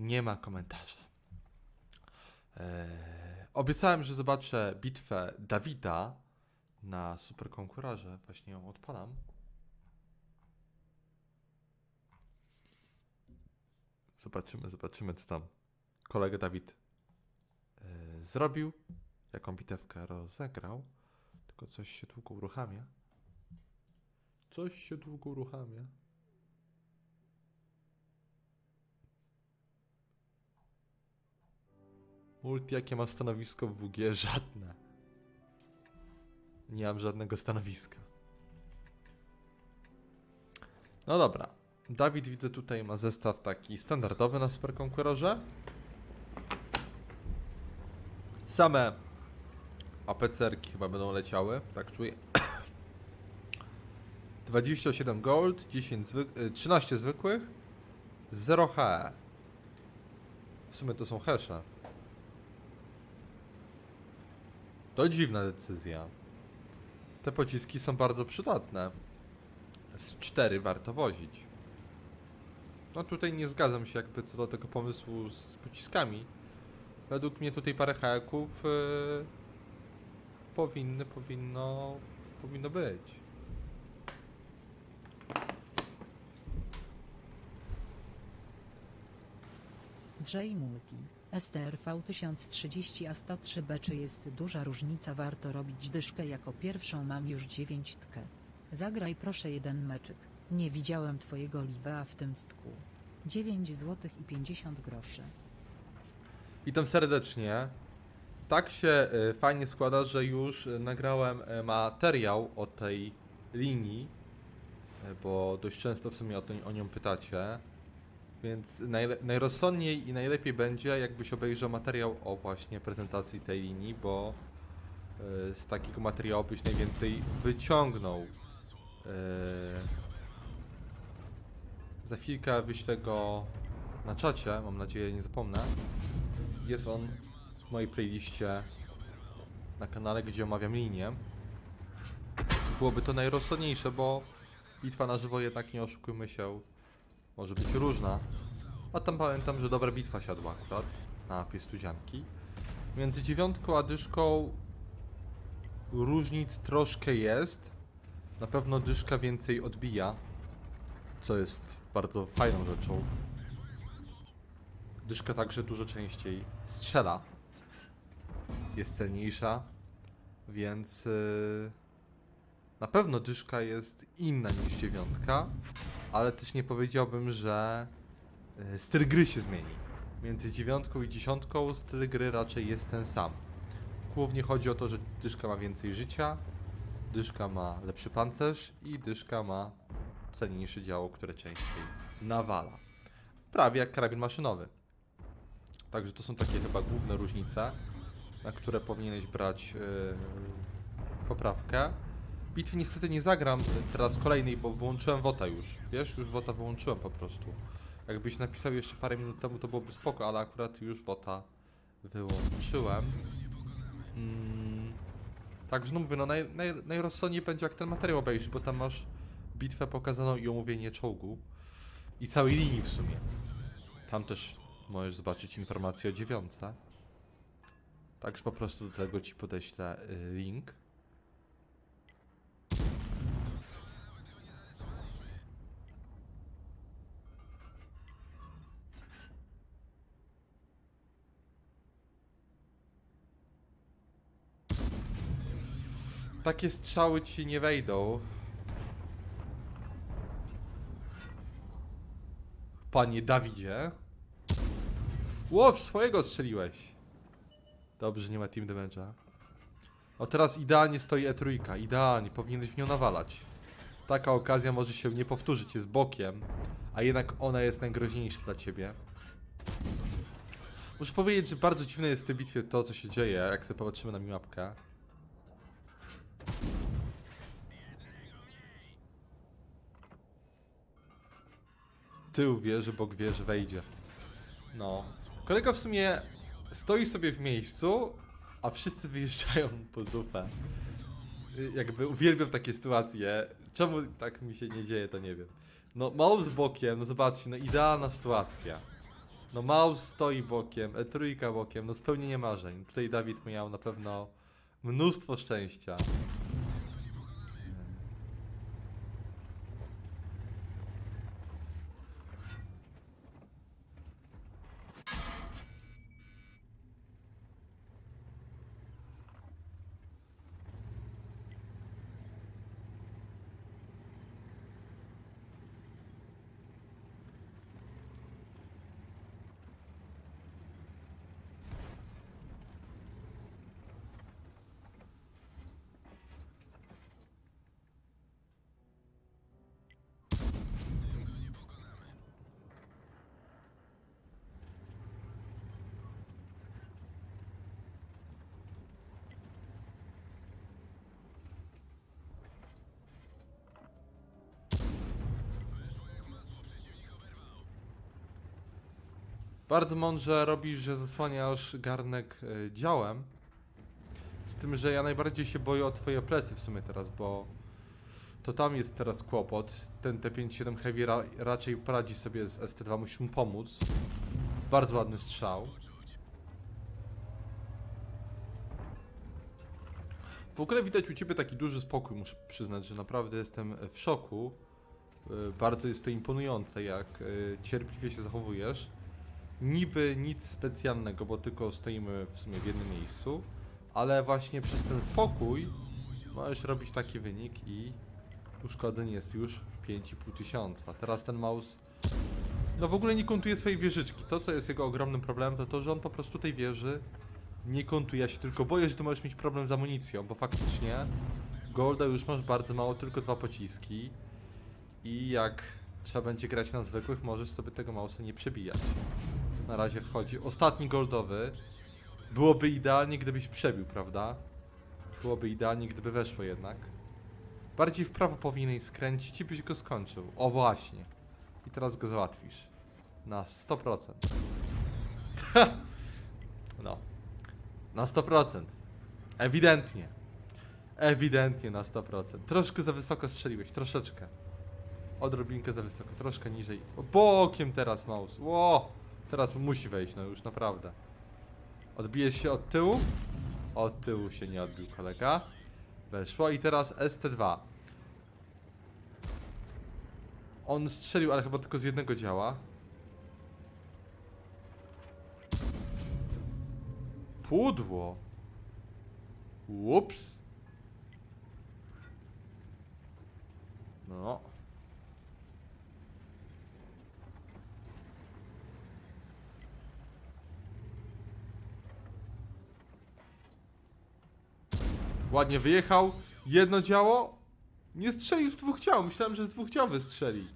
Nie ma komentarza. Eee, obiecałem, że zobaczę bitwę Dawida na Super Konkurorze. Właśnie ją odpalam. Zobaczymy, zobaczymy, co tam kolega Dawid e, zrobił, jaką bitewkę rozegrał. Tylko coś się długo uruchamia. Coś się długo uruchamia. Multi, jakie ma stanowisko w WG? Żadne. Nie mam żadnego stanowiska. No dobra. Dawid widzę tutaj ma zestaw taki standardowy na Super Conquerorze. Same APCR-ki chyba będą leciały, tak czuję. 27 gold, 10 zwyk y, 13 zwykłych, 0 HE. W sumie to są hesze. To dziwna decyzja. Te pociski są bardzo przydatne. Z 4 warto wozić. No tutaj nie zgadzam się jakby co do tego pomysłu z pociskami. Według mnie tutaj parę hajaków yy, powinny, powinno, powinno być. Drzej Multi, STRV 1030 a 103B czy jest duża różnica warto robić dyszkę jako pierwszą mam już dziewięćtkę. Zagraj proszę jeden meczyk, nie widziałem twojego liwea w tym tku. 9 zł i 50 groszy. Witam serdecznie. Tak się y, fajnie składa, że już y, nagrałem y, materiał o tej linii, bo dość często w sumie o, to, o nią pytacie. Więc najrozsądniej i najlepiej będzie, jakbyś obejrzał materiał o właśnie prezentacji tej linii, bo y, z takiego materiału byś najwięcej wyciągnął. Y, za chwilkę wyślę go na czacie, mam nadzieję nie zapomnę. Jest on w mojej playliście na kanale, gdzie omawiam linię. Byłoby to najrozsądniejsze, bo bitwa na żywo jednak nie oszukujmy się, może być różna. A tam pamiętam, że dobra bitwa siadła akurat na piestudzianki. Między dziewiątką a dyszką różnic troszkę jest. Na pewno dyszka więcej odbija, co jest bardzo fajną rzeczą. Dyszka także dużo częściej strzela. Jest celniejsza, więc yy, na pewno dyszka jest inna niż dziewiątka, ale też nie powiedziałbym, że yy, styl gry się zmieni. Między dziewiątką i dziesiątką styl gry raczej jest ten sam. Głównie chodzi o to, że dyszka ma więcej życia, dyszka ma lepszy pancerz i dyszka ma cenniejsze działo, które częściej nawala. Prawie jak karabin maszynowy. Także to są takie chyba główne różnice, na które powinieneś brać yy, poprawkę. Bitwy niestety nie zagram teraz kolejnej, bo wyłączyłem WOTA już. Wiesz, już WOTA wyłączyłem po prostu. Jakbyś napisał jeszcze parę minut temu, to byłoby spoko, ale akurat już WOTA wyłączyłem. Mm, także no mówię, no naj, naj, najrozsądniej będzie jak ten materiał obejrzysz, bo tam masz bitwę pokazaną i omówienie czołgu. I całej linii w sumie. Tam też możesz zobaczyć informacje o dziewiątce. Także po prostu do tego ci podeślę y, link. Takie strzały ci nie wejdą. Panie Dawidzie. Ło, w swojego strzeliłeś. Dobrze, nie ma team damage'a. O, teraz idealnie stoi E3. Idealnie, powinieneś w nią nawalać. Taka okazja może się nie powtórzyć, jest bokiem, a jednak ona jest najgroźniejsza dla ciebie. Muszę powiedzieć, że bardzo dziwne jest w tej bitwie to, co się dzieje, jak sobie popatrzymy na minimapkę. Tył wie, że Bóg wie, że wejdzie. No. Kolega w sumie stoi sobie w miejscu, a wszyscy wyjeżdżają po dupę. Jakby uwielbiam takie sytuacje. Czemu tak mi się nie dzieje, to nie wiem. No, z bokiem, no zobaczcie, no idealna sytuacja. No mouse stoi bokiem, e trójka bokiem, no spełnienie marzeń. Tutaj Dawid miał na pewno mnóstwo szczęścia. Bardzo mądrze robisz, że zasłaniasz garnek e, działem. Z tym, że ja najbardziej się boję o twoje plecy w sumie teraz, bo to tam jest teraz kłopot. Ten T57 Heavy ra raczej poradzi sobie z ST2, musi mu pomóc. Bardzo ładny strzał. W ogóle widać u ciebie taki duży spokój, muszę przyznać, że naprawdę jestem w szoku. Y, Bardzo jest to imponujące, jak y, cierpliwie się zachowujesz. Niby nic specjalnego, bo tylko stoimy w sumie w jednym miejscu, ale właśnie przez ten spokój możesz robić taki wynik i uszkodzeń jest już 5,5 tysiąca. Teraz ten mouse no w ogóle nie kontuje swojej wieżyczki. To, co jest jego ogromnym problemem, to to, że on po prostu tej wieży nie kontuje. Ja się tylko boję, że tu możesz mieć problem z amunicją, bo faktycznie Golda już masz bardzo mało, tylko dwa pociski i jak trzeba będzie grać na zwykłych, możesz sobie tego mausa nie przebijać. Na razie wchodzi ostatni goldowy. Byłoby idealnie, gdybyś przebił, prawda? Byłoby idealnie, gdyby weszło jednak. Bardziej w prawo powinieneś skręcić i byś go skończył. O właśnie. I teraz go załatwisz. Na 100%. no. Na 100%. Ewidentnie. Ewidentnie na 100%. Troszkę za wysoko strzeliłeś, troszeczkę. Odrobinkę za wysoko, troszkę niżej. Bokiem teraz mouse. Ło! Teraz musi wejść, no już naprawdę. Odbijesz się od tyłu? Od tyłu się nie odbił kolega. Weszło i teraz ST2. On strzelił, ale chyba tylko z jednego działa. Pudło. Ups. No. Ładnie wyjechał. Jedno działo. Nie strzelił z dwóch dział. Myślałem, że z dwóch dział wystrzeli.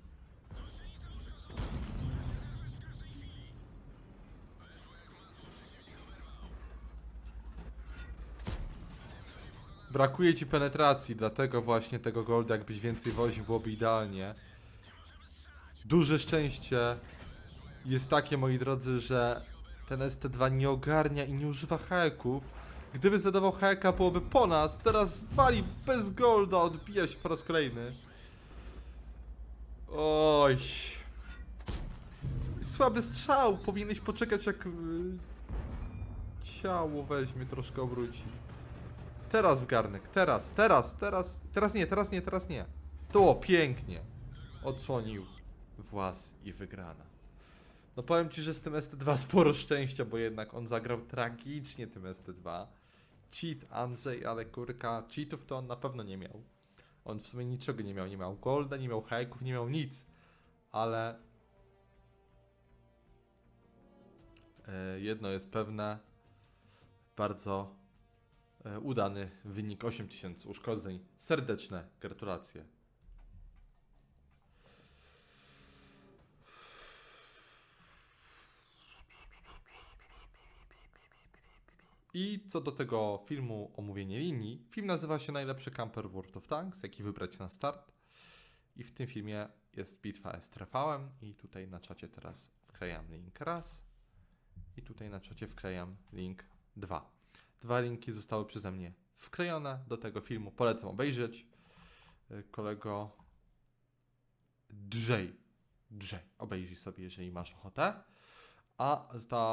Brakuje ci penetracji, dlatego właśnie tego golda jakbyś więcej woził byłoby idealnie. Duże szczęście jest takie, moi drodzy, że ten ST2 nie ogarnia i nie używa haeków. Gdyby zadawał haeka, byłoby po nas. Teraz wali bez golda, odbija się po raz kolejny. Oj. Słaby strzał. Powinieneś poczekać, jak y, ciało weźmie, troszkę obróci. Teraz w garnek, teraz, teraz, teraz, teraz nie, teraz nie, teraz nie. To pięknie. Odsłonił włas i wygrana. No powiem ci, że z tym ST2 sporo szczęścia, bo jednak on zagrał tragicznie tym ST2. Cheat Andrzej, ale kurka, cheatów to on na pewno nie miał. On w sumie niczego nie miał, nie miał golda, nie miał hajków, nie miał nic. Ale e, jedno jest pewne, bardzo e, udany wynik 8000 uszkodzeń. Serdeczne gratulacje. I co do tego filmu Omówienie linii, film nazywa się Najlepszy camper World of Tanks, jaki wybrać na start. I w tym filmie jest bitwa z trafałem i tutaj na czacie teraz wklejam link raz i tutaj na czacie wklejam link dwa. Dwa linki zostały przeze mnie wklejone do tego filmu, polecam obejrzeć. Y, Kolego Drzej, Drzej, obejrzyj sobie, jeżeli masz ochotę. a ta